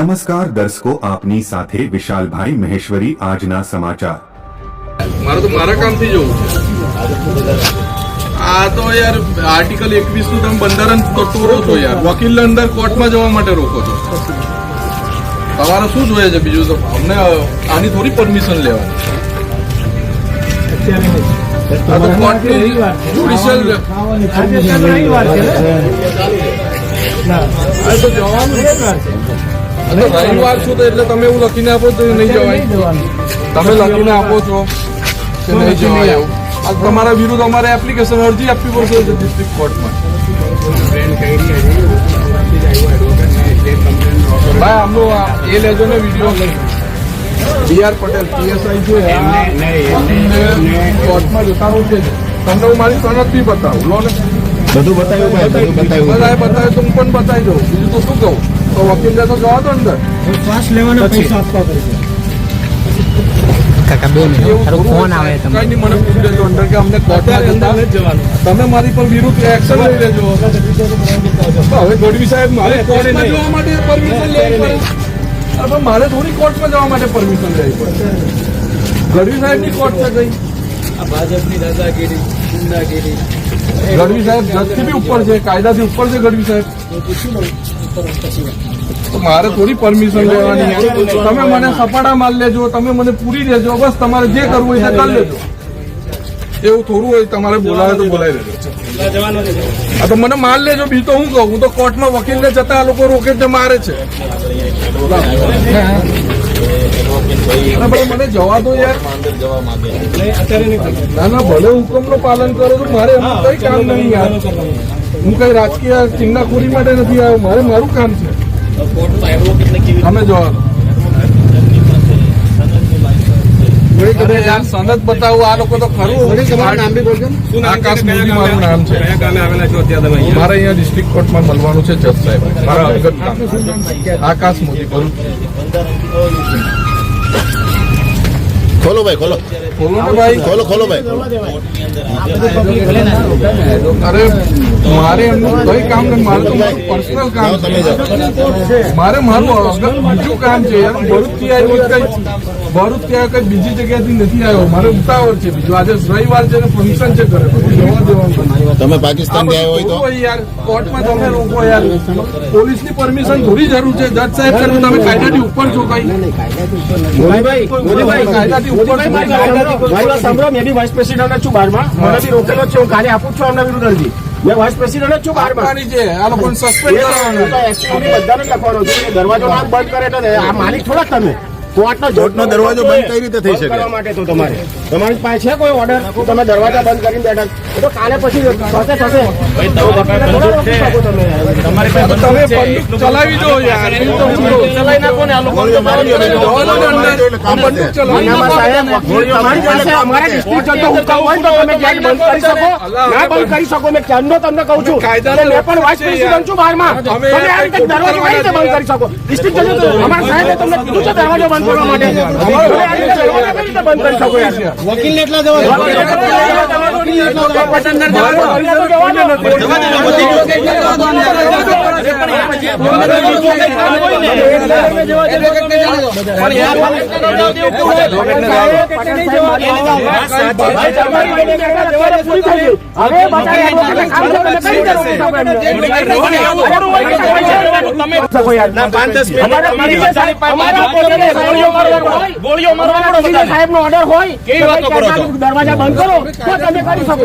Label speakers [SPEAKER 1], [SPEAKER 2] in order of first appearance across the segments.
[SPEAKER 1] નમસ્કાર દર્શકો આપની સાથે વિશાલભાઈ મહેશ્વરી આજના સમાચાર.
[SPEAKER 2] મારે તો મારા કામથી જવું છે. આ તો યાર આર્ટિકલ એકવીસનું તમે બંધારણ તોડો છો યાર. વકીલ અંદર કોર્ટમાં જવા માટે રોકો છો. તમારે શું જોઈએ છે બીજું તો? અમને આની થોડી પરમિશન લેવાની. જવાનું આ વાર રવિવાર છો તો એટલે તમે એવું લખીને આપો તો નહીં જવાય. તમે લખીને આપો છો કે નહીં જવાય એવું. તમારા વિરુદ્ધ અમારે એપ્લિકેશન અરજી આપવી પડશે ડિસ્ટ્રિક્ટ કોર્ટમાં ભાઈ આમનો એ લેજો ને video. B R Patel PSI છે કોર્ટમાં જતા રહું છે. તમને હું મારી સનદ બી બતાવું લો ને.
[SPEAKER 3] બધું બતાવ્યું ભાઈ બધું બતાવ્યું
[SPEAKER 2] તો હું પણ બતાવી દઉં. બીજું તો શું કહું? તો વકીલ તો જવા દો અંદર.
[SPEAKER 4] શ્વાસ લેવાના પૈસા આપવા પડશે
[SPEAKER 5] કાકા બે મિનિટ.
[SPEAKER 2] એવું
[SPEAKER 5] તારો
[SPEAKER 2] થોડું
[SPEAKER 5] ફોન
[SPEAKER 2] હોય.
[SPEAKER 5] આવે
[SPEAKER 2] કઈ મને પૂછી લેજો અંદર કે અમને કોર્ટમાં જતા તમે મારી પર વિરુદ્ધ એક્શન લઈ લેજો. હવે ગઢવી સાહેબ મારે કોર્ટમાં જવા માટે પરમિશન લેવી પડે. અરે મારે થોડી કોર્ટમાં જવા માટે પરમિશન લેવી પડે. ગઢવી સાહેબની કોર્ટ છે આ
[SPEAKER 4] ભાજપની દાદાગીરી ગુંડાગીરી.
[SPEAKER 2] ગઢવી સાહેબ જજથી બી ઉપર છે કાયદાથી ઉપર છે ગઢવી સાહેબ. તો મારે થોડી પરમિશન લેવાની તમે મને સપાટા માલ લેજો, તમે મને પૂરી દેજો, બસ તમારે જે કરવું હોય કરી લેજો. એવું થોડું હોય, તમારે બોલાવે તો બોલાવી લેજો. આ તો મને માલ લેજો બી તો હું કહું, હું તો કોર્ટમાં વકીલને જતા આ લોકો રોકે છે મારે છે. મને જવા દો યાર. ના ના, ભલે હુકમનું પાલન કરો તો મારે કઈ કામ નહીં યાર. હું કઈ રાજકીય ચિંગાખોરી માટે નથી આવ્યો. મારે મારું કામ છે. તમે જવા દો. અરે યાર સનદ બતાવું આ લોકો તો ખરું. આકાશ મોદી મારું નામ છે. મારે અહીંયા ડિસ્ટ્રિક્ટ કોર્ટમાં મળવાનું છે જજ સાહેબ. મારા અંગત કામ આકાશ મોદી ભરૂચ
[SPEAKER 3] ખોલો ભાઈ ખોલો.
[SPEAKER 2] બોલો ને ભાઈ.
[SPEAKER 3] ખોલો ખોલો ભાઈ.
[SPEAKER 2] અરે મારે એમનું કઈ કામ નહીં મારે તો પર્સનલ કામ છે. મારે મારું બીજું કામ છે ભરૂચ ભરૂચથી આવ્યો કઈ ભરૂચથી આવ્યો કઈ બીજી જગ્યાથી નથી આવ્યો. મારે ઉતાવળ છે બીજું. આજે રવિવાર છે ને ફંક્શન છે ઘરે.
[SPEAKER 3] તમે પાકિસ્તાન ગયા હોય તો?
[SPEAKER 2] યાર કોર્ટમાં તમે રોકો યાર પોલીસની પરમિશન થોડી જરૂર છે. જજ સાહેબ તમે કાયદાથી ઉપર છો કઈ?
[SPEAKER 4] મોદીભાઈ મોદીભાઈ
[SPEAKER 2] કાયદાથી ઉપર?
[SPEAKER 4] મારી વાત સાંભળો મેં બી વાઇસ પ્રેસિડન્ટ છું બારમાં. મને બી રોકેલો છે હું કાલે આપું છું આમના વિરુદ્ધ અરજી. મેં વાઇસ પ્રેસિડેન્ટ જ છું બારમાં.
[SPEAKER 2] છે આ લોકોને સસ્પેન્ડ કરવાના.
[SPEAKER 4] બધાને લખવાનો છું દરવાજો ના બંધ કરે એટલે આ માલિક થોડા તમે. કોર્ટનો
[SPEAKER 3] દરવાજો બંધ કઈ રીતે થઈ શકે?
[SPEAKER 4] કરવા માટે તો તમારે. તમારી પાસે છે કોઈ ઓર્ડર તમે દરવાજા બંધ કરીને બેઠા. તો કાલે પછી થશે થશે. તો વકીલને થોડા રોકી શકો તમે.
[SPEAKER 2] તમે બંદૂક ચલાવી દો યાર?
[SPEAKER 4] ચલાવી નાખો ને આ લોકો તમારી પાસે કરી શકો. ના બંધ કરી શકો મેં ક્યારનો તમને કહું છું.
[SPEAKER 2] કાયદાનો
[SPEAKER 4] મેં પણ વાઇસ
[SPEAKER 2] છે
[SPEAKER 4] પ્રેસિડન્ટ છું બહારમાં.
[SPEAKER 2] તમે
[SPEAKER 4] તમે આ રીતે દરવાજો બંધ કરી શકો? ડિસ્ટ્રિક્ટ જજે અમારા સાહેબે તમને કીધું છે દરવાજો બંધ કરવા માટે. વકીલ દરવાજો કઈ રીતે ગોળીઓ મારવાનો સાહેબ નો ઓર્ડર હોય દરવાજા બંધ કરો? તો તમે કરી શકો.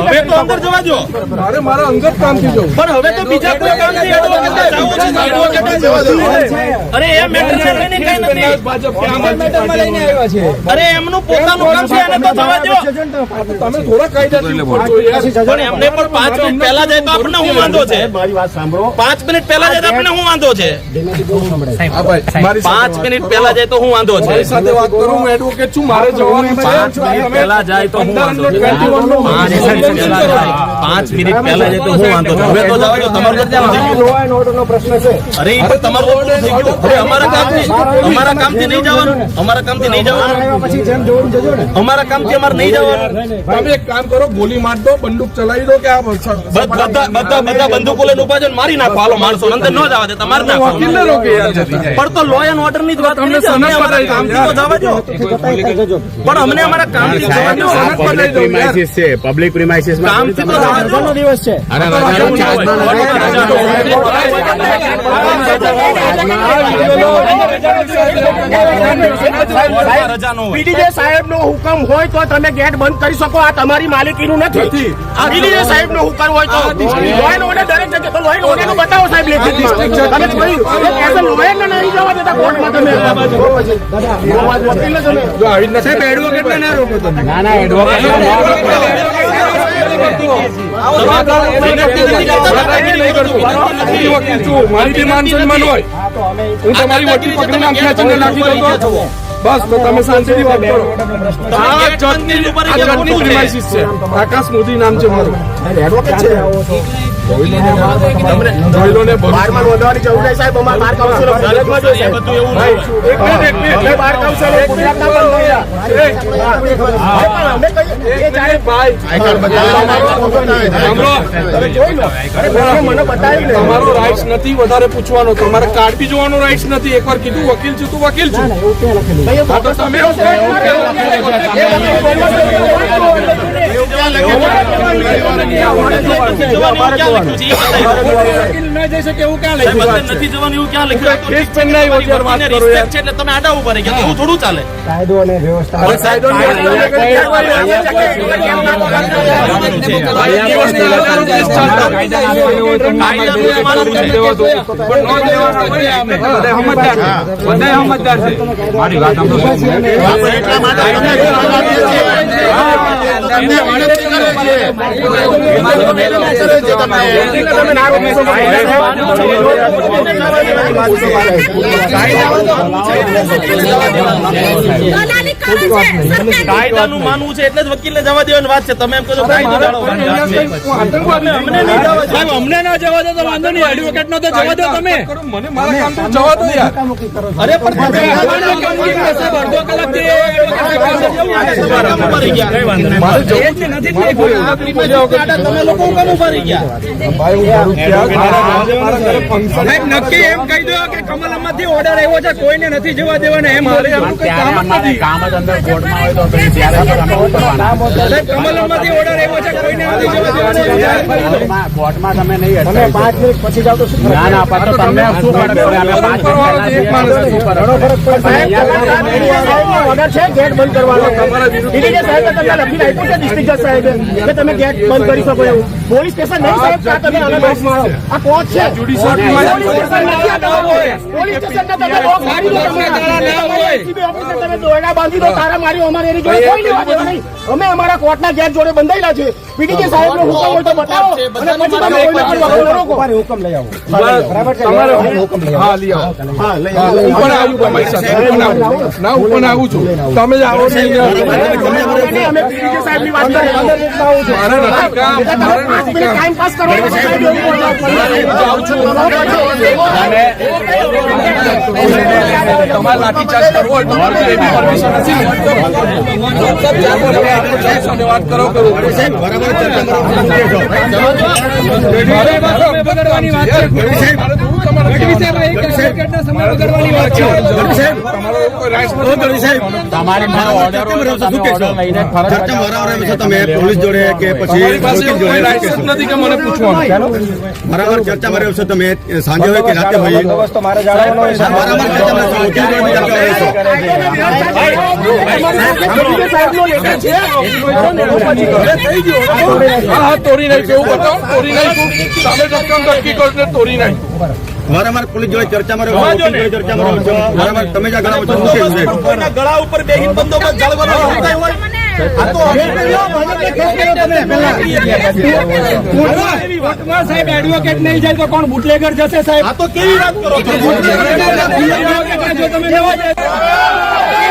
[SPEAKER 4] હવે તો અંદર જવા દો. અરે
[SPEAKER 2] મારે મારા અંગત કામથી જવું
[SPEAKER 6] પણ હવે તો બીજા કોઈ કામ અરે એમનું પોતાનું કામ છે એને તો થવા દો.
[SPEAKER 2] તમે થોડા કાયદાથી ઉપર છો
[SPEAKER 6] પણ એમને પણ પાંચ મિનિટ પહેલા જાય તો આપણને શું વાંધો છે?
[SPEAKER 4] મારી વાત સાંભળો.
[SPEAKER 6] પાંચ મિનિટ પહેલા જાય તો આપણને શું વાંધો છે?
[SPEAKER 2] હા
[SPEAKER 6] મિનિટ પહેલા જાય તો વાંધો છે?
[SPEAKER 2] મારી સાથે વાત કરો હું એડવોકેટ છું મારે જવાનું છે.
[SPEAKER 6] પાંચ મિનિટ પહેલા જાય તો હું વાંધો છે. પાંચ મિનિટ પહેલા જાય પાંચ મિનિટ પહેલા જાય તો હું વાંધો છે. હવે તો જવા તમારે જવાનું.
[SPEAKER 4] પ્રશ્ન છે.
[SPEAKER 6] અરે ઓર્ડર થઈ ગયું. અમારા કામથી અમારા કામથી નહીં જવાનું. અમારા કામથી નહીં જવાનું.
[SPEAKER 4] પછી જેમ જોવું જજો ને.
[SPEAKER 6] અમારા કામથી અમારે નહીં જવાનું
[SPEAKER 2] તમે એક કામ કરો ગોલી માર દો બંદૂક ચલાવી દો કે આ
[SPEAKER 6] બધા બધા બધા બંદૂકો લઈને ઊભા છે મારી નાખો હાલો માણસો અંદર ન જવા દે તમારે ના
[SPEAKER 2] વકીલને રોકે.
[SPEAKER 6] પણ તો લો એન્ડ ઓર્ડરની જ વાત કરી છે. અમને
[SPEAKER 2] સનદ
[SPEAKER 6] અમારા કામથી તો જવા દો પણ અમને અમારા કામથી જવા દો
[SPEAKER 2] સનદ બતાવી દઉં યાર.
[SPEAKER 3] છે પબ્લિક પ્રિમાઇસીસ
[SPEAKER 6] કામથી તો જવા દો
[SPEAKER 4] દિવસ છે
[SPEAKER 6] રજા નો હોય
[SPEAKER 4] પીડીજે સાહેબ નો હુકમ હોય તો તમે ગેટ બંધ કરી શકો. આ તમારી માલિકીનું નથી. આ સાહેબ. નો હુકમ હોય તો. લો ઓર્ડર દરેક જગ્યાએ તો લો ઓર્ડરનું બતાવો સાહેબ લેખિત તમે કોઈ એઝ અ લોયર ને નહીં જવા દેતા કોર્ટમાં તમે. વકીલને તમે
[SPEAKER 2] જો આવી રીતના સાહેબ એડવોકેટને ના રોકો તમે. વકીલ છું મારી બી માન સન્માન હોય. હું તમારી વકીલ પકડીને ખેંચીને નાખી દઉં બસ તો તમે શાંતિથી વાત કરો. આ જજની આ જજની premises છે. આકાશ મોદી નામ છે મારું.
[SPEAKER 4] જો છે.
[SPEAKER 2] તમારો રાઇટ્સ નથી વધારે પૂછવાનો. તમારે કાર્ડ બી જોવાનો રાઇટ્સ નથી. એકવાર કીધું વકીલ છું તું વકીલ છું. તમે એવું કહો છો
[SPEAKER 6] નથી જવાનું એવું ક્યાં લખ્યું
[SPEAKER 2] કે કેસ પેન ના આવ્યો યાર, વાત
[SPEAKER 6] વકીલને
[SPEAKER 2] કરો યાર.
[SPEAKER 6] respect છે એટલે તમે આડા ઊભા રહી થોડું ચાલે
[SPEAKER 2] હવે સાહેબ નો નિયમ લાગે કે ક્યાં હોય? દિવસના હજારો કેસ ચાલતા હોય.
[SPEAKER 6] કાયદાનું માનવું છે.
[SPEAKER 2] દેવા દો. પણ ન દેવાના હોય અમે. બધા સમજદાર છે. બધા સમજદાર છે. મારી વાત
[SPEAKER 4] તમે ના રોકી શકો.
[SPEAKER 5] દલાલી કરે છે સરકાર
[SPEAKER 6] કાયદાનું માનવું છે એટલે જ વકીલને જવા દેવાની વાત છે. તમે એમ કહો કાયદો અમને જવા દો.
[SPEAKER 2] ના જવા દો તો વાંધો નહીં. એડવોકેટ નો તો જવા દો તમે. મને મારા કામ તો જવા દો યાર.
[SPEAKER 6] અરે પણ તમે
[SPEAKER 2] ઊભા જવું
[SPEAKER 7] નક્કી એમ કહી દો કે કમલમાંથી ઓર્ડર આવ્યો છે કોઈને નથી જવા દેવાના એમ
[SPEAKER 2] મારે એનું કઈ કામ જ નથી.
[SPEAKER 7] સાહેબ કમલમમાંથી ઓર્ડર આવ્યો છે કોઈને નથી જવા દેવાના
[SPEAKER 4] તમે પાંચ મિનિટ પછી જાઓ તો શું ના ના
[SPEAKER 2] આ તો તમે શું કરવાનો છે? એક માણસ નથી.
[SPEAKER 4] ઓર્ડર છે ગેટ બંધ કરવાનો
[SPEAKER 2] તમારા
[SPEAKER 4] સાહેબે તમને લખીને આપ્યું છે ડિસ્ટ્રિક્ટ જજ સાહેબે કે તમે ગેટ બંધ કરી શકો એવું? પોલીસ સ્ટેશન નહીં સાહેબ ત્યાં તમે અલગ મારો. આ કોર્ટ છે. પોલીસ સ્ટેશન નથી આ તમારું. પોલીસ સ્ટેશનને તમે બહુ મારી દો તમે. સીબી ઓફિસર તમે દોરડા બાંધી દો તારા મારી અમારે એની જોડે કોઈ લેવા દેવા નહીં. અમે અમારા કોર્ટના ગેટ જોડે બંધાયેલા છે. પીડીજી સાહેબ નો હુકમ હોય તો બતાવો. અને પછી તમે કોઈને પણ વગર રોકો. હુકમ લઈ આવો.
[SPEAKER 2] બસ, તમારે હા લઈ આવો.
[SPEAKER 4] હા લઈ
[SPEAKER 2] હા, હું પણ આવું તમારી સાથે. હું પણ આવું. ના હું પણ આવું છું. તમે જ આવો નહીં.
[SPEAKER 4] અમે પીડીજે સાહેબની વાત કરીએ.
[SPEAKER 2] મારા નથી કામ મારે
[SPEAKER 4] ટાઈમ પાસ કરો.
[SPEAKER 2] તમારે લાઠીચાર્જ કરવો હોય તો એવી પરમિશન નથી વાત કરો કરો.
[SPEAKER 3] બરાબર ચર્ચા મારે છો તમે સાંજે હોય કે રાતે હોય
[SPEAKER 2] તોડી નાખ્યું એવું બતાવો તોરી નાખ્યું સામે ધક્કમ ધક્કી કરીને તોડી નાખ્યું
[SPEAKER 3] વારંવાર પોલીસ જોડે ચર્ચામાં રહ્યો ચર્ચામાં રહ્યો વારંવાર તમે જ્યાં ગળા છો શું છે
[SPEAKER 6] કોઈના ગળા ઉપર બેહીન બંદોબસ્ત જાળવવાનો હોય. હોય. આ તો
[SPEAKER 7] સાહેબ એડવોકેટ નહીં જાય તો કોણ બુટલેગર જશે સાહેબ?
[SPEAKER 6] આ તો કેવી વાત કરો છો?
[SPEAKER 7] એડવોકેટને તમે લેવા જાય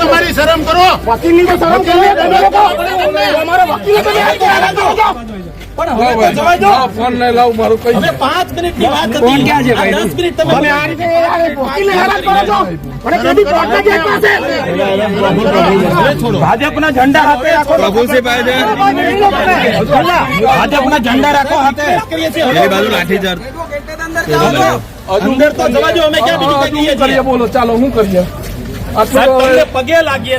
[SPEAKER 4] તમારી શરમ કરો વકીલની તો શરમ કરો
[SPEAKER 2] અમારા વકીલ ફોન લાવ મારું કઈ
[SPEAKER 6] હવે પાંચ મિનિટની વાત હતી.
[SPEAKER 7] કોણ ક્યાં છે ભાઈ?
[SPEAKER 6] આ મિનિટ તમે
[SPEAKER 4] તમે આ રીતે વકીલને હેરાન કરો છો. અને તે બી કોર્ટના ગેટ પાસે.
[SPEAKER 7] ભાજપના ઝંડા હાથે રાખો
[SPEAKER 3] પ્રભુસિંહભાઈ છે
[SPEAKER 7] ભાજપના ઝંડા રાખો હાથે
[SPEAKER 6] કરીએ
[SPEAKER 3] બાજુ લાઠીચાર્જ
[SPEAKER 6] અંદર તો જવા દો અમે ક્યાં બીજું કઈ
[SPEAKER 2] કરીએ બોલો ચાલો શું કરીએ
[SPEAKER 6] પગે લાગીએ